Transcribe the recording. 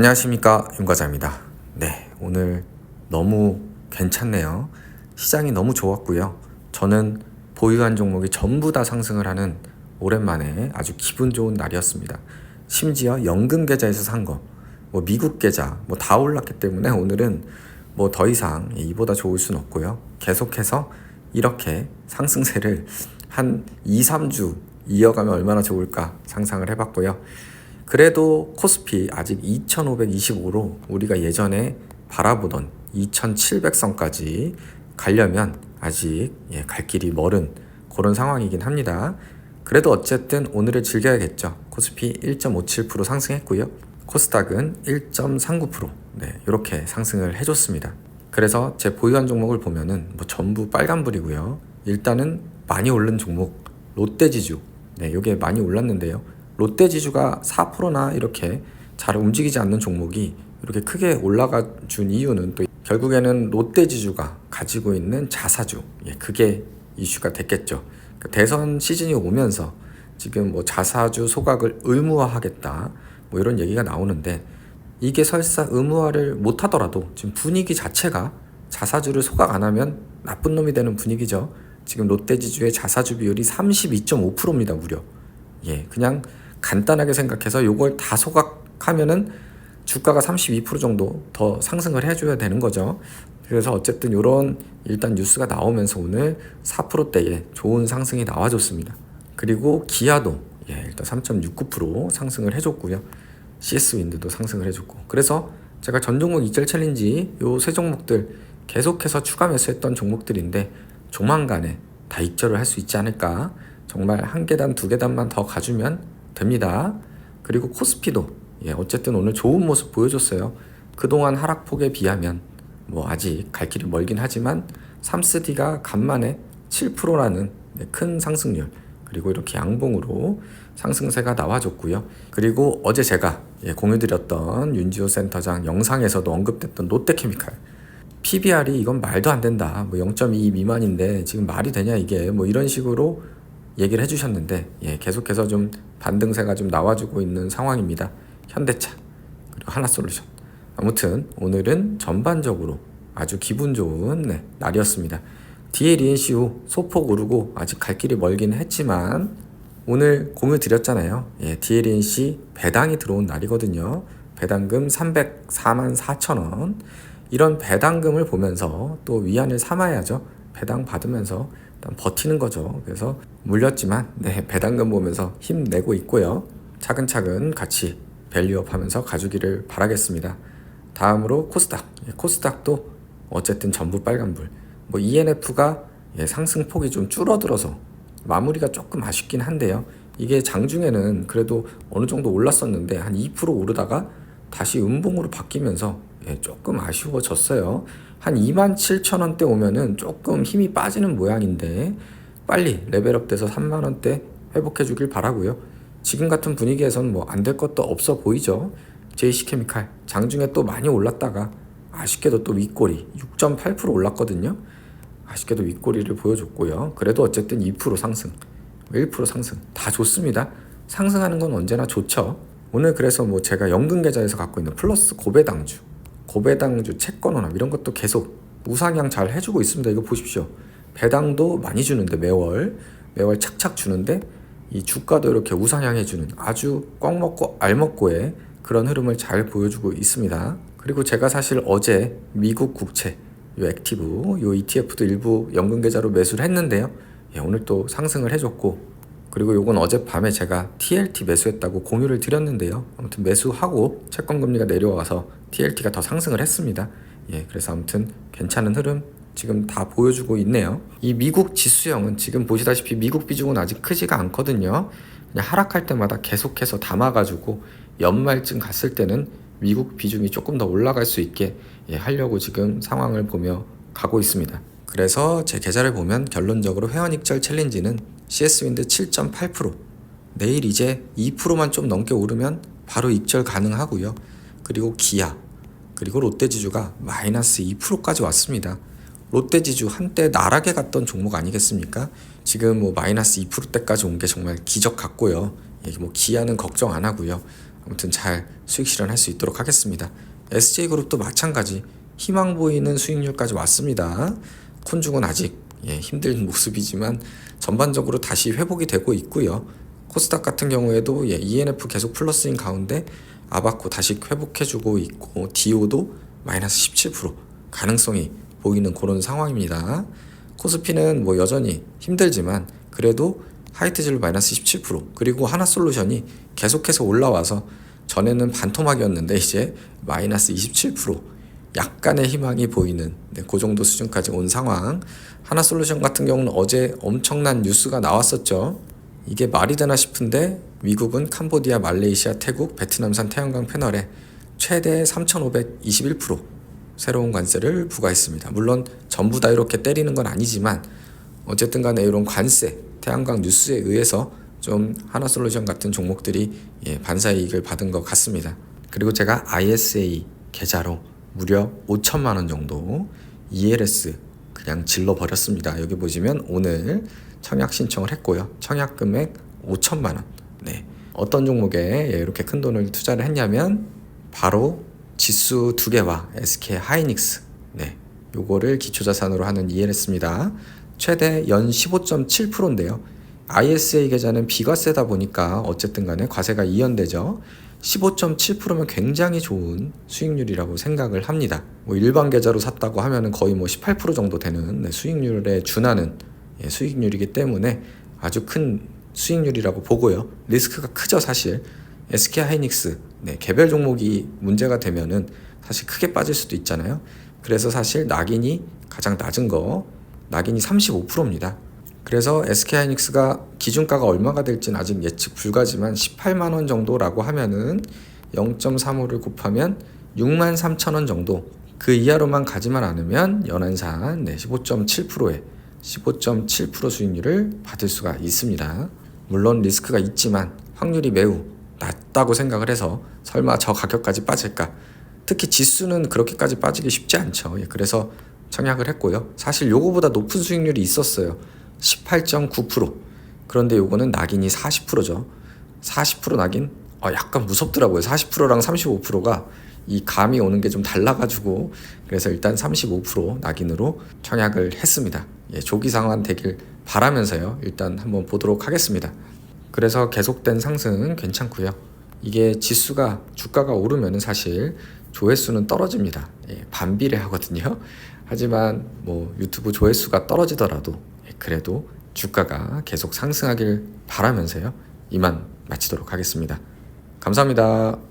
안녕하십니까 윤과자입니다. 네 오늘 너무 괜찮네요. 시장이 너무 좋았고요. 저는 보유한 종목이 전부 다 상승을 하는 오랜만에 아주 기분 좋은 날이었습니다. 심지어 연금 계좌에서 산 거, 뭐 미국 계좌 뭐 다 올랐기 때문에 오늘은 뭐 더 이상 이보다 좋을 순 없고요. 계속해서 이렇게 상승세를 한 2, 3주 이어가면 얼마나 좋을까 상상을 해봤고요. 그래도 코스피 아직 2525로 우리가 예전에 바라보던 2700선까지 가려면 아직 예, 갈 길이 멀은 그런 상황이긴 합니다. 그래도 어쨌든 오늘을 즐겨야겠죠. 코스피 1.57% 상승했고요. 코스닥은 1.39% 네, 이렇게 상승을 해줬습니다. 그래서 제 보유한 종목을 보면은 뭐 전부 빨간불이고요. 일단은 많이 오른 종목 롯데지주 네, 이게 많이 올랐는데요. 롯데지주가 4%나 이렇게 잘 움직이지 않는 종목이 이렇게 크게 올라가 준 이유는 또 결국에는 롯데 지주가 가지고 있는 자사주 예, 그게 이슈가 됐겠죠. 그 대선 시즌이 오면서 지금 뭐 자사주 소각을 의무화하겠다 뭐 이런 얘기가 나오는데 이게 설사 의무화를 못 하더라도 지금 분위기 자체가 자사주를 소각 안 하면 나쁜 놈이 되는 분위기죠. 지금 롯데지주의 자사주 비율이 32.5%입니다, 무려. 예, 그냥 간단하게 생각해서 요걸 다 소각하면은 주가가 32% 정도 더 상승을 해줘야 되는 거죠. 그래서 어쨌든 이런 일단 뉴스가 나오면서 오늘 4%대에 좋은 상승이 나와줬습니다. 그리고 기아도 예, 일단 3.69% 상승을 해줬고요. CS 윈드도 상승을 해줬고. 그래서 제가 전 종목 이절 챌린지 요 세 종목들 계속해서 추가 매수했던 종목들인데 조만간에 다 익절을 할 수 있지 않을까. 정말 한 계단 두 계단만 더 가주면 됩니다. 그리고 코스피도 예, 어쨌든 오늘 좋은 모습 보여줬어요. 그동안 하락폭에 비하면 뭐 아직 갈 길이 멀긴 하지만 3스디가 간만에 7%라는 네, 큰 상승률 그리고 이렇게 양봉으로 상승세가 나와줬고요. 그리고 어제 제가 예, 공유드렸던 윤지호 센터장 영상에서도 언급됐던 롯데케미칼 PBR이 이건 말도 안 된다. 뭐 0.2 미만인데 지금 말이 되냐 이게 뭐 이런 식으로 얘기를 해주셨는데 예, 계속해서 좀 반등세가 좀 나와주고 있는 상황입니다. 현대차 그리고 하나솔루션 아무튼 오늘은 전반적으로 아주 기분 좋은 네, 날이었습니다. DLENCU 소폭 오르고 아직 갈 길이 멀긴 했지만 오늘 공유 드렸잖아요. 예, DLENC 배당이 들어온 날이거든요. 배당금 304만 4천 원. 이런 배당금을 보면서 또 위안을 삼아야죠. 배당 받으면서 버티는 거죠. 그래서 물렸지만 네, 배당금 보면서 힘내고 있고요. 차근차근 같이 밸류업 하면서 가주기를 바라겠습니다. 다음으로 코스닥. 예, 코스닥도 어쨌든 전부 빨간불. 뭐 ENF가 예, 상승폭이 좀 줄어들어서 마무리가 조금 아쉽긴 한데요. 이게 장중에는 그래도 어느 정도 올랐었는데 한 2% 오르다가 다시 음봉으로 바뀌면서 예, 조금 아쉬워졌어요. 한 2만 7천 원대 오면은 조금 힘이 빠지는 모양인데 빨리 레벨업 돼서 3만 원대 회복해 주길 바라고요. 지금 같은 분위기에선 뭐 안 될 것도 없어 보이죠. JC케미칼 장중에 또 많이 올랐다가 아쉽게도 또 윗꼬리 6.8% 올랐거든요. 아쉽게도 윗꼬리를 보여줬고요. 그래도 어쨌든 2% 상승, 1% 상승 다 좋습니다. 상승하는 건 언제나 좋죠. 오늘 그래서 뭐 제가 연금 계좌에서 갖고 있는 플러스 고배당주, 고배당주 채권원화 이런 것도 계속 우상향 잘 해주고 있습니다. 이거 보십시오. 배당도 많이 주는데 매월 매월 착착 주는데 이 주가도 이렇게 우상향해주는 아주 꽉 먹고 알 먹고의 그런 흐름을 잘 보여주고 있습니다. 그리고 제가 사실 어제 미국 국채 요 액티브 요 ETF도 일부 연금 계좌로 매수를 했는데요. 예, 오늘 또 상승을 해줬고 그리고 요건 어젯밤에 제가 TLT 매수했다고 공유를 드렸는데요. 아무튼 매수하고 채권 금리가 내려와서 TLT가 더 상승을 했습니다. 예, 그래서 아무튼 괜찮은 흐름 지금 다 보여주고 있네요. 이 미국 지수형은 지금 보시다시피 미국 비중은 아직 크지가 않거든요. 그냥 하락할 때마다 계속해서 담아가지고 연말쯤 갔을 때는 미국 비중이 조금 더 올라갈 수 있게 예, 하려고 지금 상황을 보며 가고 있습니다. 그래서 제 계좌를 보면 결론적으로 회원 익절 챌린지는 CS 윈드 7.8% 내일 이제 2%만 좀 넘게 오르면 바로 익절 가능하고요. 그리고 기아 그리고 롯데지주가 마이너스 2%까지 왔습니다. 롯데지주 한때 나락에 갔던 종목 아니겠습니까? 지금 뭐 마이너스 2%대까지 온 게 정말 기적 같고요. 예, 뭐 기아는 걱정 안 하고요. 아무튼 잘 수익 실현할 수 있도록 하겠습니다. SJ그룹도 마찬가지 희망 보이는 수익률까지 왔습니다. 콘중은 아직 예, 힘든 모습이지만 전반적으로 다시 회복이 되고 있고요. 코스닥 같은 경우에도 예, ENF 계속 플러스인 가운데 아바코 다시 회복해주고 있고 디오도 마이너스 17% 가능성이 보이는 그런 상황입니다. 코스피는 뭐 여전히 힘들지만 그래도 하이트질 마이너스 17% 그리고 하나솔루션이 계속해서 올라와서 전에는 반토막이었는데 이제 마이너스 27% 약간의 희망이 보이는 네, 그 정도 수준까지 온 상황. 하나 솔루션 같은 경우는 어제 엄청난 뉴스가 나왔었죠. 이게 말이 되나 싶은데 미국은 캄보디아, 말레이시아, 태국, 베트남산 태양광 패널에 최대 3,521% 새로운 관세를 부과했습니다. 물론 전부 다 이렇게 때리는 건 아니지만 어쨌든 간에 이런 관세, 태양광 뉴스에 의해서 좀 하나솔루션 같은 종목들이 예, 반사 이익을 받은 것 같습니다. 그리고 제가 ISA 계좌로 무려 5천만 원 정도 ELS 그냥 질러 버렸습니다. 여기 보시면 오늘 청약 신청을 했고요. 청약 금액 5천만 원. 네. 어떤 종목에 예, 이렇게 큰 돈을 투자를 했냐면 바로 지수 두 개와 SK 하이닉스. 네. 요거를 기초 자산으로 하는 ELS입니다. 최대 연 15.7%인데요. ISA 계좌는 비과세다 보니까 어쨌든 간에 과세가 이연되죠. 15.7%면 굉장히 좋은 수익률이라고 생각을 합니다. 뭐 일반 계좌로 샀다고 하면은 거의 뭐 18% 정도 되는 네, 수익률에 준하는 예, 수익률이기 때문에 아주 큰 수익률이라고 보고요. 리스크가 크죠, 사실. SK 하이닉스 네, 개별 종목이 문제가 되면은 사실 크게 빠질 수도 있잖아요. 그래서 사실 낙인이 가장 낮은 거 낙인이 35%입니다. 그래서 SK하이닉스가 기준가가 얼마가 될지는 아직 예측 불가지만 18만 원 정도라고 하면은 0.35를 곱하면 6만 3천 원 정도 그 이하로만 가지만 않으면 연한산 네, 15.7%의 15.7% 수익률을 받을 수가 있습니다. 물론 리스크가 있지만 확률이 매우 낮다고 생각을 해서 설마 저 가격까지 빠질까? 특히 지수는 그렇게까지 빠지기 쉽지 않죠. 예, 그래서 청약을 했고요. 사실 요거보다 높은 수익률이 있었어요. 18.9%. 그런데 요거는 낙인이 40%죠. 40% 낙인? 어, 약간 무섭더라고요. 40%랑 35%가 이 감이 오는 게 좀 달라가지고 그래서 일단 35% 낙인으로 청약을 했습니다. 예, 조기 상환 되길 바라면서요. 일단 한번 보도록 하겠습니다. 그래서 계속된 상승은 괜찮고요. 이게 지수가 주가가 오르면 사실 조회수는 떨어집니다. 예, 반비례 하거든요. 하지만 뭐 유튜브 조회수가 떨어지더라도 예, 그래도 주가가 계속 상승하길 바라면서요. 이만 마치도록 하겠습니다. 감사합니다.